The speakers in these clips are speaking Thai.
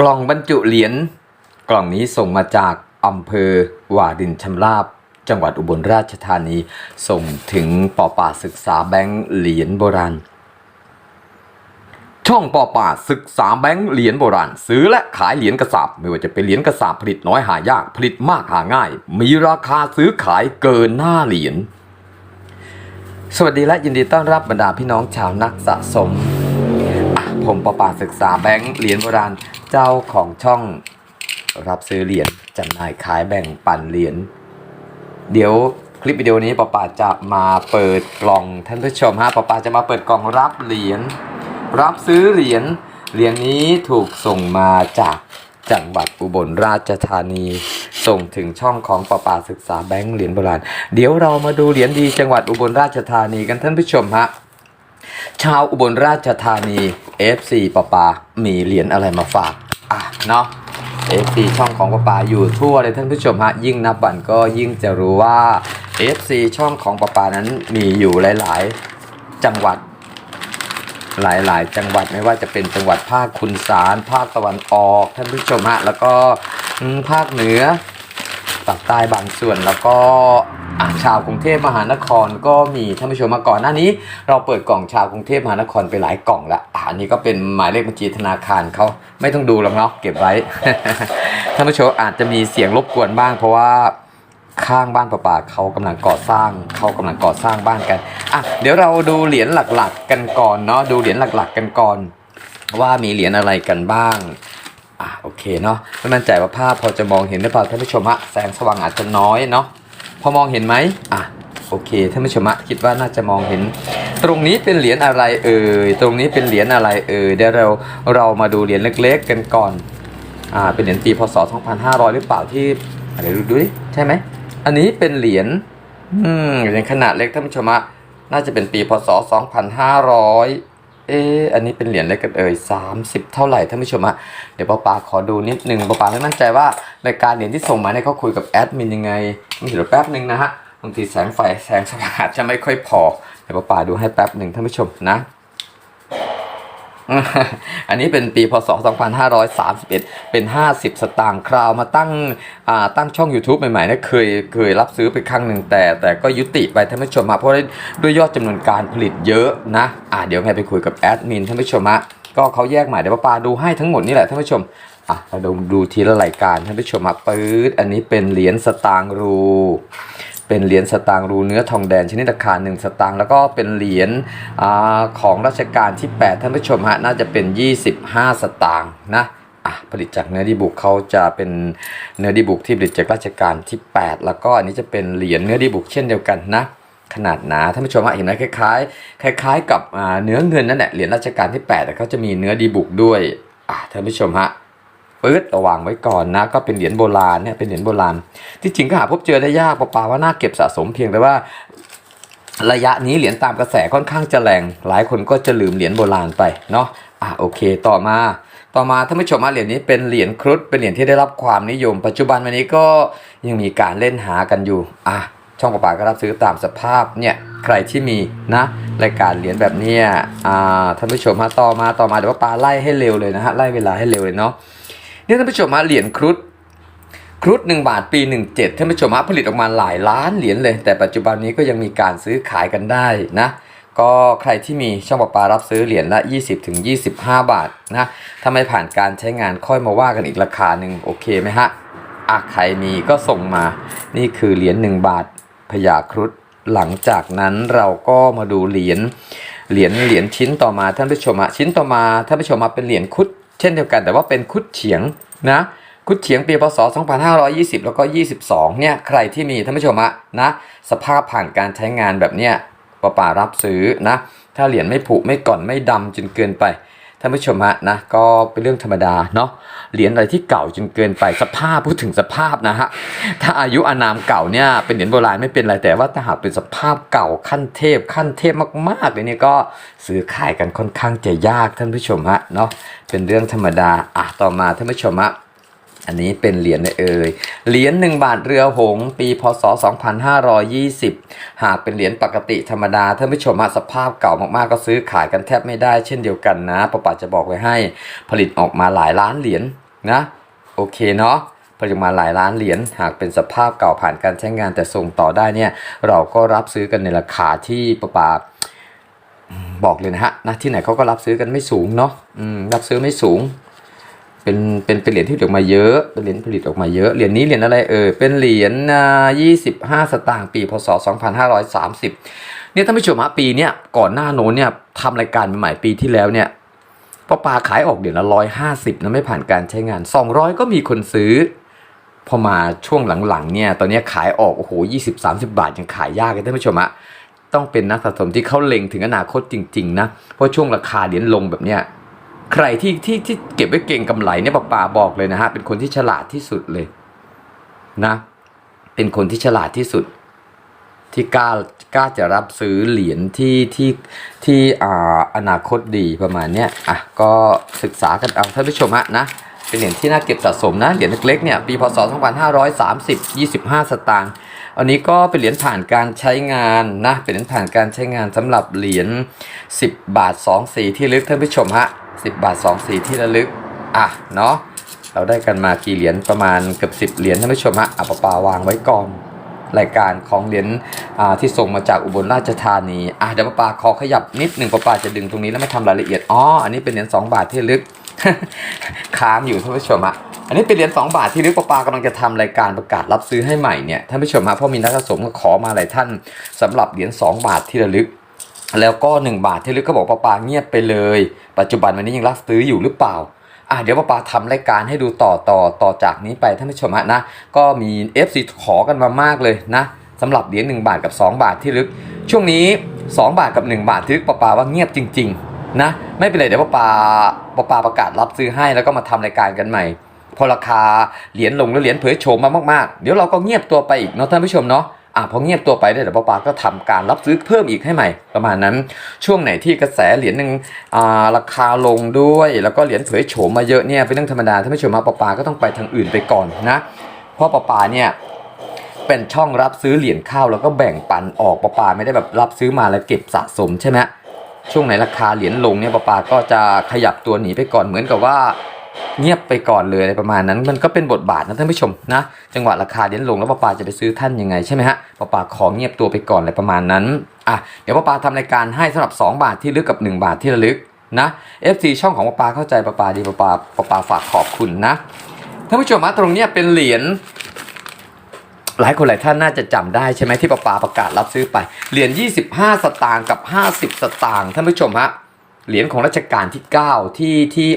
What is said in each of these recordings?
กล่องบรรจุเหรียญกล่องนี้ส่งมาจากอำเภอวาดินชำราบ จังหวัดอุบลราชธานี ส่งถึงปอป่าศึกษาแบงค์เหรียญโบราณ ช่องปอป่าศึกษาแบงค์เหรียญโบราณ ซื้อและขายเหรียญกระสาบไม่ว่าจะเป็นเหรียญกระสาบผลิตน้อยหายากผลิตมากหาง่าย มีราคาซื้อขายเกินหน้าเหรียญสวัสดีและยินดีต้อนรับบรรดาพี่น้องชาวนักสะสมผมประปาศึกษาแบงค์เหรียญโบราณ เจ้าของช่องรับซื้อเหรียญจำหน่ายขายแบ่งปันเหรียญเดี๋ยวคลิปวิดีโอนี้ประปาจะมาเปิดกล่องท่านผู้ชมฮะประปาจะมาเปิดกล่องรับเหรียญรับซื้อเหรียญเหรียญนี้ถูกส่งมาจากจังหวัดอุบลราชธานี ส่งถึงช่องของประปาศึกษาแบงค์เหรียญโบราณ เดี๋ยวเรามาดูเหรียญดีจังหวัดอุบลราชธานีกันท่านผู้ชมฮะ ชาวอุบลราชธานี FC ปปา มีเหรียญอะไรมาฝาก อะเนาะ FC ช่องของปปาอยู่ทั่วเลยท่านผู้ชมฮะ ยิ่งนับวันก็ยิ่งจะรู้ว่า FC ช่องของปปานั้นมีอยู่หลาย ๆ จังหวัด หลาย ๆ จังหวัดไม่ว่าจะเป็นจังหวัดภาคคุณสารภาคตะวันออกท่านผู้ชมฮะ แล้วก็ภาคเหนือปากใต้บางส่วนแล้วก็ ชาวกรุงเทพมหานครก็มีท่านผู้ชมมาก่อนหน้านี้ เราเปิดกล่องชาวกรุงเทพมหานครไปหลายกล่องละอันนี้ก็เป็นหมายเลขบัญชีธนาคารเขาไม่ต้องดูหรอกเนาะเก็บไว้ท่านผู้ชมอาจจะมีเสียงรบกวนบ้าง เพราะว่าข้างบ้านประปาเขากำลังก่อสร้างเขากำลังก่อสร้างบ้านกันอะเดี๋ยวเราดูเหรียญหลักๆ กันก่อนเนาะดูเหรียญหลักๆ กันก่อน ว่ามีเหรียญอะไรกันบ้างอะโอเคเนาะไม่มั่นใจว่าภาพพอจะมองเห็นหรือเปล่าท่านผู้ชมฮะแสงสว่างอาจจะน้อยเนาะ พอมองเห็นไหมอะโอเคท่านผู้ชมะคิดว่าน่าจะมองเห็น ตรงนี้เป็นเหรียญอะไรเอ่ยตรงนี้เป็นเหรียญอะไรเอ่ยเดี๋ยวเราเรามาดูเหรียญเล็ก ๆ กันก่อนอ่าเป็นเหรียญปีพศ 2500 หรือเปล่าที่เดี๋ยวดูดูดิใช่ไหมอันนี้เป็นเหรียญอืมเหรียญขนาดเล็กท่านผู้ชมะน่าจะเป็นปีพศ 2500 เอออันนี้เป็นเหรียญอะไรกันเอ่ย30 เท่าไหร่ท่านผู้ชมฮะเดี๋ยวป้าปาขอดูนิดนึงป้าปาไม่มั่นใจว่ารายการเหรียญที่ส่งมาเนี่ยเขาคุยกับแอดมินยังไงเดี๋ยวแป๊บนึงนะฮะบางทีแสงไฟแสงสว่างจจะไม่ค่อยพอเดี๋ยวป้าปาดูให้แป๊บหนึ่งท่านผู้ชมนะ อันนี้เป็นปีพศ 2531 เป็น 50 สตางค์คราวมาตั้งอ่าตั้งช่อง YouTube ใหม่ๆนะเคยเคยรับซื้อไปครั้งหนึ่งแต่ แต่ก็ยุติไปท่านผู้ชมมาเพราะด้วยยอดจำนวนการผลิตเยอะนะอ่าเดี๋ยวไงไปคุยกับแอดมินท่านผู้ชมฮะก็เขาแยกหมายเดี๋ยวป้าดูให้ทั้งหมดนี่แหละท่านผู้ชมอะเราดูดูทีละรายการท่านผู้ชมมาปื๊ดอันนี้เป็นเหรียญสตางค์รู เป็นเหรียญสตางค์รูเนื้อทองแดงชนิดราคา1สตางค์แล้วก็เป็นเหรียญอของรัชกาลที่ 8 ท่านผู้ชมฮะน่าจะเป็น 25 สตางค์นะอะผลิตจากเนื้อดีบุกเขาจะเป็นเนื้อดีบุกที่ผลิตจากรัชกาลที่ 8 แล้วก็อันนี้จะเป็นเหรียญเนื้อดีบุกเช่นเดียวกันนะขนาดหนาท่านผู้ชมฮะเห็นไหมคล้ายๆ คล้ายๆ กับเนื้อเงินนั่นแหละเหรียญรัชกาลที่8แต่เขาจะมีเนื้อดีบุกด้วยอะท่านผู้ชมฮะ ปื๊ดระวางไว้ก่อนนะ ก็เป็นเหรียญโบราณเนี่ยเป็นเหรียญโบราณ ที่จริงก็หาพบเจอได้ยากปป่าว่าน่าเก็บสะสมเพียงแต่ว่าระยะนี้เหรียญตามกระแสค่อนข้างจะแรง หลายคนก็จะลืมเหรียญโบราณไปเนาะอะโอเคต่อมา ต่อมาท่านผู้ชมมาเหรียญนี้เป็นเหรียญครุฑเป็นเหรียญที่ได้รับความนิยม ปัจจุบันวันนี้ก็ยังมีการเล่นหากันอยู่อะช่องปป่าก็รับซื้อตามสภาพเนี่ยใครที่มีนะรายการเหรียญแบบเนี้ยอ่าท่านผู้ชมมาต่อมาต่อมาเดี๋ยวว่าปาไล่ให้เร็วเลยนะฮะไล่เวลาให้เร็วเลยเนาะ เนี่ยท่านผู้ชมฮะเหรียญครุฑครุฑหนึ่งบาทปี 17ท่านผู้ชมฮะผลิตออกมาหลายล้านเหรียญเลย แต่ปัจจุบันนี้ก็ยังมีการซื้อขายกันได้นะก็ใครที่มีช่องประปารับซื้อเหรียญละ 20ถึง25บาทนะถ้าไม่ผ่านการใช้งานค่อยมาว่ากันอีกราคาหนึ่งโอเคไหมฮะอะใครมีก็ส่งมา นี่คือเหรียญ1บาทพญาครุฑหลังจากนั้นเราก็มาดูเหรียญเหรียญเหรียญชิ้นต่อมาท่านผู้ชมฮะชิ้นต่อมาท่านผู้ชมมาเป็นเหรียญครุฑ เช่นเดียวกันแต่ว่าเป็นคุดเฉียงนะคุดเฉียงปีพศ 2520 แล้วก็ 22 เนี่ยใครที่มีท่านผู้ชมอะนะสภาพผ่านการใช้งานแบบเนี้ยป้าป่ารับซื้อนะถ้าเหรียญไม่ผุไม่ก่อนไม่ดำจนเกินไป ท่านผู้ชมฮะนะก็เป็นเรื่องธรรมดาเนาะเหรียญอะไรที่เก่าจนเกินไปสภาพพูดถึงสภาพนะฮะถ้าอายุอานามเก่าเนี่ยเป็นเหรียญโบราณไม่เป็นไรแต่ว่าถ้าหากเป็นสภาพเก่าขั้นเทพขั้นเทพมากๆเลยเนี่ยก็ซื้อขายกันค่อนข้างจะยากท่านผู้ชมฮะเนาะเป็นเรื่องธรรมดาอะต่อมาท่านผู้ชมฮะ อันนี้เป็นเหรียญเอ่ย เหรียญ1บาทเรือหง ปีพศ 2520 หากเป็นเหรียญปกติธรรมดาท่านผู้ชมอะสภาพเก่ามากๆก็ซื้อขายกันแทบไม่ได้เช่นเดียวกันนะประปาจะบอกไว้ให้ผลิตออกมาหลายล้านเหรียญนะโอเคเนาะผลิตมาหลายล้านเหรียญหากเป็นสภาพเก่าผ่านการใช้งานแต่ส่งต่อได้เนี่ย เราก็รับซื้อกันในราคาที่ประปาบอกเลยนะฮะนะที่ไหนเขาก็รับซื้อกันไม่สูงเนาะรับซื้อไม่สูง เป็นเป็นเป็นเหรียญที่ผลิตออกมาเยอะ เป็นเหรียญผลิตออกมาเยอะ เหรียญนี้เหรียญอะไรเออเป็นเหรียญยี่สิบห้าสตางค์ปีพศสองพันห้าร้อยสามสิบเนี่ยท่านผู้ชมฮะปีเนี้ยก่อนหน้าโน้นเนี่ยทำรายการใหม่ปีที่แล้วเนี่ยปอปลาขายออกเหรียญละร้อยห้าสิบนะไม่ผ่านการใช้งานสองร้อยก็มีคนซื้อ พอมาช่วงหลังๆเนี่ยตอนนี้ขายออกโอ้โหยี่สิบสามสิบาทยังขายยากเลยท่านผู้ชมอะต้องเป็นนักสะสมที่เขาเล็งถึงอนาคตจริง ๆ นะ เพราะช่วงราคาเหรียญลงแบบเนี้ย ใครที่ที่ที่เก็บไว้เก่งกำไรเนี่ยป้าป่าบอกเลยนะฮะเป็นคนที่ฉลาดที่สุดเลยนะ เป็นคนที่ฉลาดที่สุด ที่กล้ากล้าจะรับซื้อเหรียญที่ที่ที่อ่าอนาคตดีประมาณเนี้ยอะก็ศึกษากันเอาท่านผู้ชมฮะนะเป็นเหรียญที่น่าเก็บสะสมนะเหรียญเล็กๆเนี่ยปีพศ 2530 25 สตางค์อันนี้ก็เป็นเหรียญผ่านการใช้งานนะเป็นเหรียญผ่านการใช้งานสำหรับเหรียญ10 บาท 2 สีที่ลึกท่านผู้ชมฮะ 10 บาท 2 สีที่ระลึก อะ เนาะ เราได้กันมากี่เหรียญประมาณเกือบ 10 เหรียญท่านผู้ชมฮะอะปะปาวางไว้ก่อน รายการของเหรียญอ่าที่ส่งมาจากอุบลราชธานี อะเดี๋ยวปะปาขอขยับนิดหนึ่งปะปาจะดึงตรงนี้แล้วม่ทำรายละเอียด อ๋อ อันนี้เป็นเหรียญ2บาทที่ลึก ค้างอยู่ท่านผู้ชมอะอันนี้เป็นเหรียญ2บาทที่ลึกปะปากำลังจะทำรายการประกาศรับซื้อให้ใหม่เนี่ยท่านผู้ชมฮะเพราะมีนักสะสมก็ขอมาหลายท่านสำหรับเหรียญ2บาทที่ระลึก แล้วก็ 1 บาทที่ลึกก็บอกปะปาเงียบไปเลย ปัจจุบันวันนี้ยังรับซื้ออยู่หรือเปล่าอะเดี๋ยวปะปาทำรายการให้ดูต่อต่อต่อจากนี้ไปท่านผู้ชมะนะ ก็มี FC ขอกันมามากเลยนะสำหรับเหรียญ1บาทกับ 2 บาทที่ลึก ช่วงนี้ 2 บาทกับ 1 บาทที่ลึกปะปาว่าเงียบจริง ๆ นะ ไม่เป็นไรเดี๋ยวปะปาปะปาประกาศรับซื้อให้แล้วก็มาทำรายการกันใหม่ พอราคาเหรียญลงแล้วเหรียญเผยโฉมมามากๆ เดี๋ยวเราก็เงียบตัวไปอีกเนาะท่านผู้ชมเนาะ อะพอเงียบตัวไปได้เดี๋ยวปปาก็ทำการรับซื้อเพิ่มอีกให้ใหม่ประมาณนั้น ช่วงไหนที่กระแสเหรียญหนึ่งอ่าราคาลงด้วย แล้วก็เหรียญเผยโฉมมาเยอะเนี่ยเป็นเรื่องธรรมดาท่านผู้ชมมาปะปาก็ต้องไปทางอื่นไปก่อนนะเพราะปะปาเนี่ยเป็นช่องรับซื้อเหรียญข้าวแล้วก็แบ่งปันออกปะปาไม่ได้แบบรับซื้อมาแล้วเก็บสะสมใช่ไหมช่วงไหนราคาเหรียญลงเนี่ยปะปาก็จะขยับตัวหนีไปก่อนเหมือนกับว่า เงียบไปก่อนเลยอะไรประมาณนั้น มันก็เป็นบทบาทนะท่านผู้ชมนะ จังหวะราคาเหรียญลงแล้วปะปาจะไปซื้อท่านยังไงใช่ไหมฮะปะปาขอเงียบตัวไปก่อนอะไรประมาณนั้นอะเดี๋ยวปะปาทำรายการให้สำหรับ 2 บาทที่ลึกกับ 1 บาทที่ระลึกนะ FC ช่องของปะปาเข้าใจปะปาดีปะปาปะปาฝากขอบคุณนะท่านผู้ชมฮะตรงเนี้ยเป็นเหรียญหลายคนหลายท่านน่าจะจำได้ใช่ไหมที่ปะปาประกาศรับซื้อไปเหรียญ25 สตางค์กับ 50 สตางค์ท่านผู้ชมฮะเหรียญของรัชกาลที่ 9 ที่ที่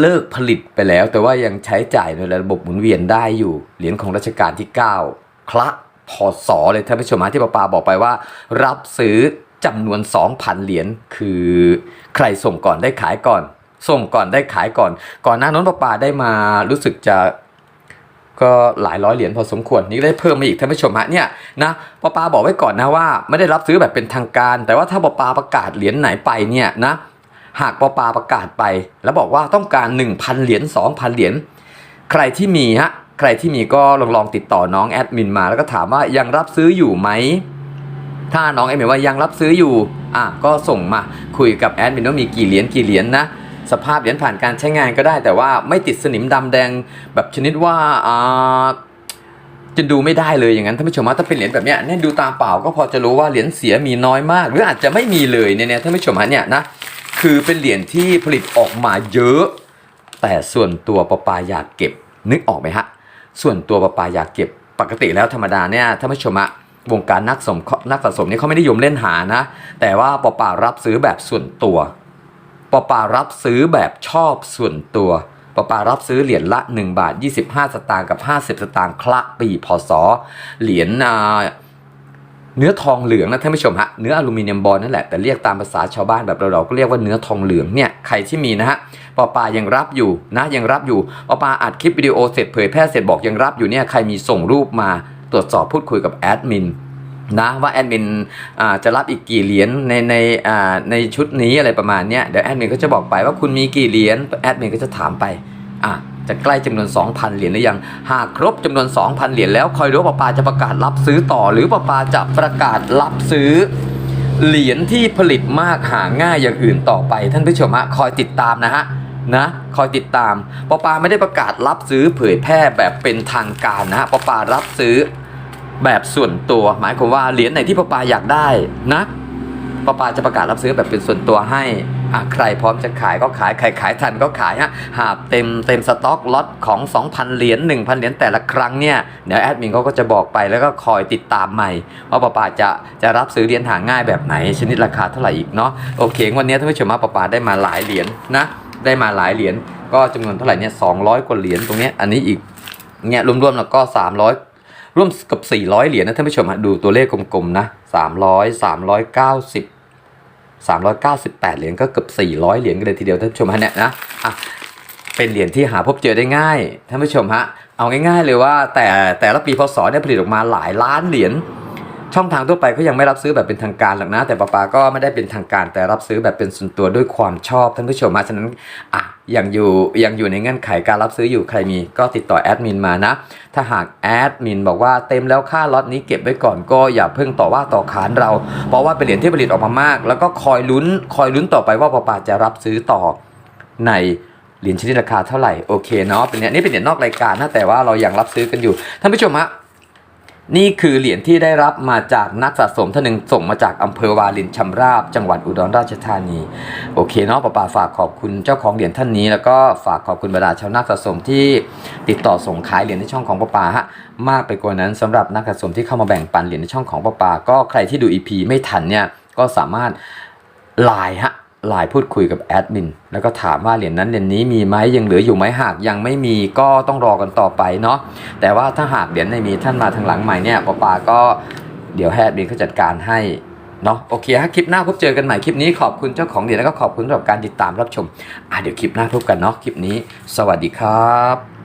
เลิกผลิตไปแล้ว แต่ว่ายังใช้จ่ายในระบบหมุนเวียนได้อยู่เหรียญของรัชกาลที่9คละพศเลยท่านผู้ชมที่ปะปาบอกไปว่า รับซื้อจำนวน 2,000 เหรียญคือใครส่งก่อนได้ขายก่อน ส่งก่อนได้ขายก่อน ก่อนหน้านั้นปะปาได้มารู้สึกจะก็หลายร้อยเหรียญพอสมควรนี่ได้เพิ่มมาอีกท่านผู้ชมฮะเนี่ยนะปอปาบอกไว้ก่อนนะว่า ไม่ได้รับซื้อแบบเป็นทางการ แต่ว่าถ้าปอปาประกาศเหรียญไหนไปเนี่ยนะ หากปอปาประกาศไป แล้วบอกว่าต้องการ 1,000 เหรียญ2,000 เหรียญใครที่มีฮะใครที่มีก็ลองลองติดต่อน้องแอดมินมา แล้วก็ถามว่ายังรับซื้ออยู่ไหมถ้าน้องแอดมินว่ายังรับซื้ออยู่อะก็ส่งมาคุยกับแอดมินว่ามีกี่เหรียญกี่เหรียญนะสภาพเหรียญผ่านการใช้งานก็ได้ แต่ว่าไม่ติดสนิมดำแดงแบบชนิดว่าอ่าจะดูไม่ได้เลยอย่างนั้นท่านผู้ชมฮะถ้าเป็นเหรียญแบบเนี้ยเนี่ยดูตามเปล่าก็พอจะรู้ว่าเหรียญเสียมีน้อยมาก หรืออาจจะไม่มีเลยเนี่ยเนี่ยท่านผู้ชมฮะเนี่ยนะ คือเป็นเหรียญที่ผลิตออกมาเยอะ แต่ส่วนตัวปปาอยากเก็บนึกออกไหมฮะ ส่วนตัวปปาอยากเก็บปกติแล้วธรรมดาเนี่ยท่านผู้ชมอะวงการนักสมนักสะสมนี่เขาไม่ได้นิยมเล่นหานะ แต่ว่าปปารับซื้อแบบส่วนตัวปปารับซื้อแบบชอบส่วนตัวปปารับซื้อเหรียญละ 1 บาท 25 สตางค์กับ 50 สตางค์คละปีพศเหรียญอ่า เนื้อทองเหลืองนะท่านผู้ชมฮะเนื้ออลูมิเนียมบอลนั่นแหละแต่เรียกตามภาษาชาวบ้านแบบเราๆก็เรียกว่าเนื้อทองเหลืองเนี่ยใครที่มีนะฮะปอปายังรับอยู่นะยังรับอยู่ปอปาอัดคลิปวิดีโอเสร็จเผยแพร่เสร็จบอกยังรับอยู่เนี่ยใครมีส่งรูปมาตรวจสอบพูดคุยกับแอดมินนะว่าแอดมินจะรับอีกกี่เหรียญในในในชุดนี้อะไรประมาณเนี้ยเดี๋ยวแอดมินก็จะบอกไปว่าคุณมีกี่เหรียญแอดมินก็จะถามไปอะ จะใกล้จำนวน 2,000 เหรียญหรือยัง หากครบจำนวน 2,000 เหรียญแล้วคอยดูว่าปาปาจะประกาศรับซื้อต่อ หรือปาปาจะประกาศรับซื้อเหรียญที่ผลิตมากหาง่ายอย่างอื่นต่อไป ท่านผู้ชมฮะคอยติดตามนะฮะนะคอยติดตามปอปาไม่ได้ประกาศรับซื้อเผยแพร่แบบเป็นทางการนะฮะปอปารับซื้อแบบส่วนตัว หมายความว่าเหรียญไหนที่ปอปาอยากได้นะปอปาจะประกาศรับซื้อแบบเป็นส่วนตัวให้ ใครพร้อมจะขายก็ขายใครขายทันก็ขายฮะหากเต็มเต็มสต็อกล็อตของ 2,000 เหรียญ1,000 เหรียญแต่ละครั้งเนี่ยเดี๋ยวแอดมินเขาก็จะบอกไปแล้วก็คอยติดตามใหม่ ว่าปอปาจะจะรับซื้อเหรียญหาง่ายแบบไหน ชนิดราคาเท่าไหร่อีกเนาะโอเค วันนี้ท่านผู้ชมมาปอปาได้มาหลายเหรียญนะได้มาหลายเหรียญก็จำนวนเท่าไหร่เนี่ย200กว่าเหรียญตรงนี้อันนี้อีกเนี่ยรวมๆแล้วก็ 300ร่วมกับ 400 เหรียญนะท่านผู้ชมฮะดูตัวเลขกลมๆนะ 300 390 398 เหรียญก็เกือบ 400 เหรียญกันเลยทีเดียวท่านผู้ชมฮะเนี่ยนะอะเป็นเหรียญที่หาพบเจอได้ง่ายท่านผู้ชมฮะเอาง่ายๆเลยว่าแต่แต่ละปีพศเนี่ยผลิตออกมาหลายล้านเหรียญช่องทางทั่วไปก็ยังไม่รับซื้อแบบเป็นทางการหรอกนะ แต่ป้าปาก็ไม่ได้เป็นทางการแต่รับซื้อแบบเป็นส่วนตัวด้วยความชอบท่านผู้ชมมาฉะนั้นอะ ยังอยู่ยังอยู่ในเงื่อนไขการรับซื้ออยู่ใครมีก็ติดต่อแอดมินมานะ ถ้าหากแอดมินบอกว่าเต็มแล้วค่าล็อตนี้เก็บไว้ก่อนก็อย่าเพิ่งต่อว่าต่อขานเรา เพราะว่าเป็นเหรียญที่ผลิตออกมามาก แล้วก็คอยลุ้นคอยลุ้นต่อไปว่าปปาจะรับซื้อต่อในเหรียญชนิดราคาเท่าไหร่โอเคเนาะเป็นเนี่ยนี่เป็นเหรียญนอกรายการนะแต่ว่าเรายังรับซื้อกันอยู่ท่านผู้ชมฮะ นี่คือเหรียญที่ได้รับมาจากนักสะสมท่านหนึ่งส่งมาจากอำเภอวาลินชำราบ จังหวัดอุดรราชธานี โอเคเนาะป้าป่าฝากขอบคุณเจ้าของเหรียญท่านนี้ แล้วก็ฝากขอบคุณบรรดาชาวนักสะสมที่ติดต่อส่งขายเหรียญในช่องของป้าป่าฮะมากไปกว่านั้นสำหรับนักสะสมที่เข้ามาแบ่งปันเหรียญในช่องของป้าป่าก็ใครที่ดู EP ไม่ทันเนี่ยก็สามารถไลน์ฮะ ไลน์พูดคุยกับแอดมินแล้วก็ถามว่าเหรียญนั้นเหรียญนี้มีไหมยังเหลืออยู่ไหมหากยังไม่มีก็ต้องรอกันต่อไปเนาะแต่ว่าถ้าหากเหรียญไม่มีท่านมาทางหลังใหม่เนี่ยปอปาก็เดี๋ยวแอดมินเขาจัดการให้เนาะโอเคฮะคลิปหน้าพบเจอกันใหม่คลิปนี้ขอบคุณเจ้าของเหรียญแล้วก็ขอบคุณสำหรับการติดตามรับชมอะเดี๋ยวคลิปหน้าพบกันเนาะคลิปนี้ สวัสดีครับ